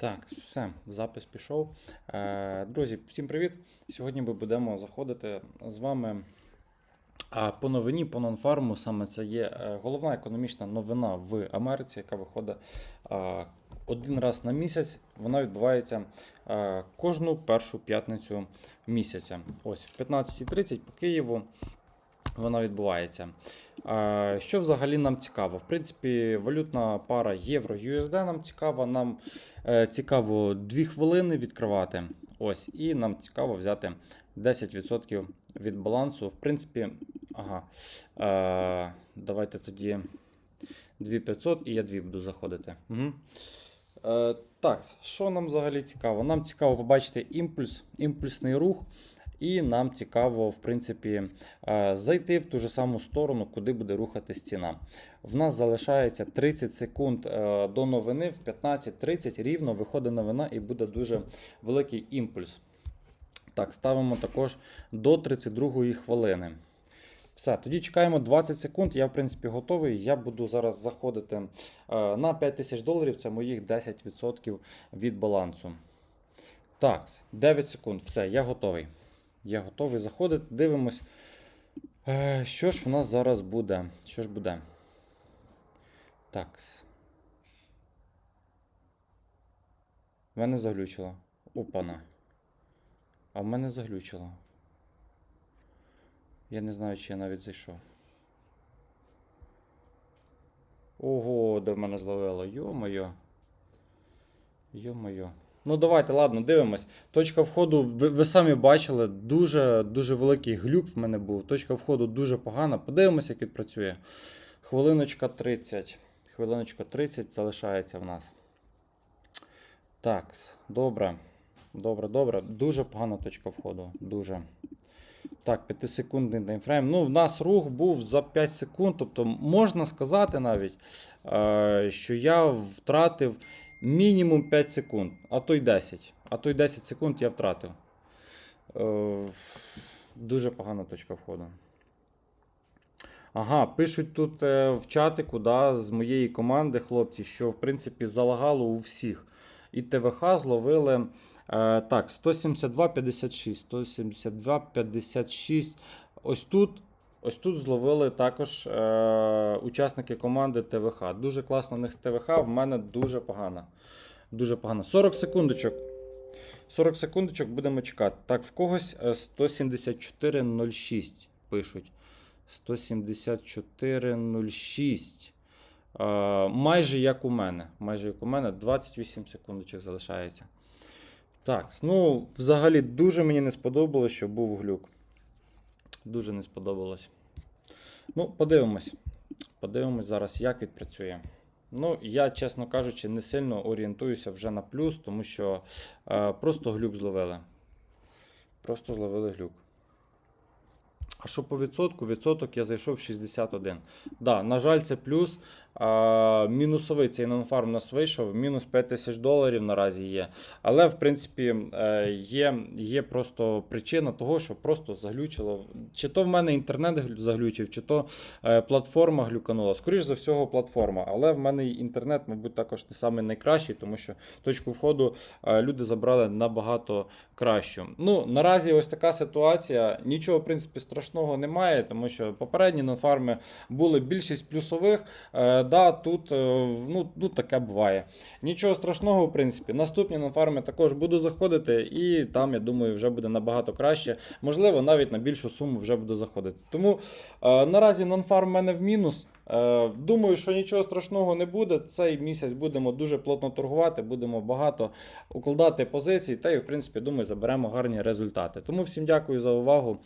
Так, все, запис пішов. Е, Друзі, всім привіт! Сьогодні ми будемо заходити з вами по новині, по нонфарму. Саме це є е, головна економічна новина в Америці, яка виходить один раз на місяць. Вона відбувається а, кожну першу п'ятницю місяця. Ось в 15.30 по Києву вона відбувається. Що взагалі нам цікаво? В принципі, валютна пара євро-USD нам цікава. Нам е, цікаво 2 хвилини відкривати. Ось, і нам цікаво взяти 10% від балансу. В принципі, ага. Е, давайте тоді 2500 і я 2 буду заходити. Угу. Е, так, що нам взагалі цікаво? Нам цікаво побачити імпульс, імпульсний рух. І нам цікаво, в принципі, е, зайти в ту ж саму сторону, куди буде рухатись ціна. В нас залишається 30 секунд е, до новини, в 15.30 рівно виходить новина і буде дуже великий імпульс. Так, ставимо також до 32 хвилини. Все, тоді чекаємо 20 секунд. Я, в принципі, готовий. Я буду зараз заходити е, на 5 тисяч доларів. Це моїх 10% від балансу. Так, 9 секунд. Все, я готовий. Я готовий заходити. Дивимось. Е, Що ж в нас зараз буде? Що ж буде? Так. Мене заглючило. Опана. А в мене заглючило. Я не знаю, чи я навіть зайшов. Ого, де в мене зловило. Йо-моє. Йо-моє. Ну, давайте, ладно, дивимось. Точка входу, ви, ви самі бачили, дуже дуже великий глюк в мене був. Точка входу дуже погана. Подивимося, як відпрацює. Хвилиночка 30. Хвилиночка 30 залишається в нас. Так, добре. Добре, добре. Дуже погана точка входу. Дуже. Так, 5-секундний таймфрейм. Ну, в нас рух був за 5 секунд. Тобто, можна сказати навіть, е, що я втратив мінімум 5 секунд, а то й 10. А то й 10 секунд я втратив. Е, дуже погана точка входу. Ага, пишуть тут е, в чатику да, з моєї команди хлопці, що в принципі залагало у всіх. І ТВХ зловили е, так, 172,56. 172,56. Ось тут. Ось тут зловили також е, учасники команди ТВХ. Дуже класна в них ТВХ, в мене дуже погана. Дуже погано. 40 секундочок. 40 секундочок будемо чекати. Так, в когось е, 174,06 пишуть. 174,06. Е, майже як у мене. Майже як у мене. 28 секундочок залишається. Так, ну, взагалі дуже мені не сподобалось, що був глюк. Дуже не сподобалось. Ну, подивимось. Подивимось зараз, як відпрацює. Ну, я, чесно кажучи, не сильно орієнтуюся вже на плюс, тому що е, просто глюк зловили. Просто зловили глюк. А що по відсотку? Відсоток я зайшов 61. Да, на жаль, це плюс. А, мінусовий цей нонфарм нас вийшов, мінус 5 тисяч доларів наразі є. Але, в принципі, е, є, є просто причина того, що просто заглючило. Чи то в мене інтернет заглючив, чи то е, платформа глюканула. Скоріше за всього, платформа. Але в мене інтернет, мабуть, також не самий найкращий, тому що точку входу е, люди забрали набагато кращу. Ну, наразі ось така ситуація. Нічого, в принципі, страшного немає, тому що попередні нонфарми були більшість плюсових. Да, тут е, ну, ну, таке буває. Нічого страшного, в принципі. Наступні нонфарми також буду заходити, і там, я думаю, вже буде набагато краще. Можливо, навіть на більшу суму вже буду заходити. Тому е, наразі нонфарм в мене в мінус. Е, Думаю, що нічого страшного не буде. Цей місяць будемо дуже плотно торгувати, будемо багато укладати позицій, та і в принципі думаю, заберемо гарні результати. Тому всім дякую за увагу.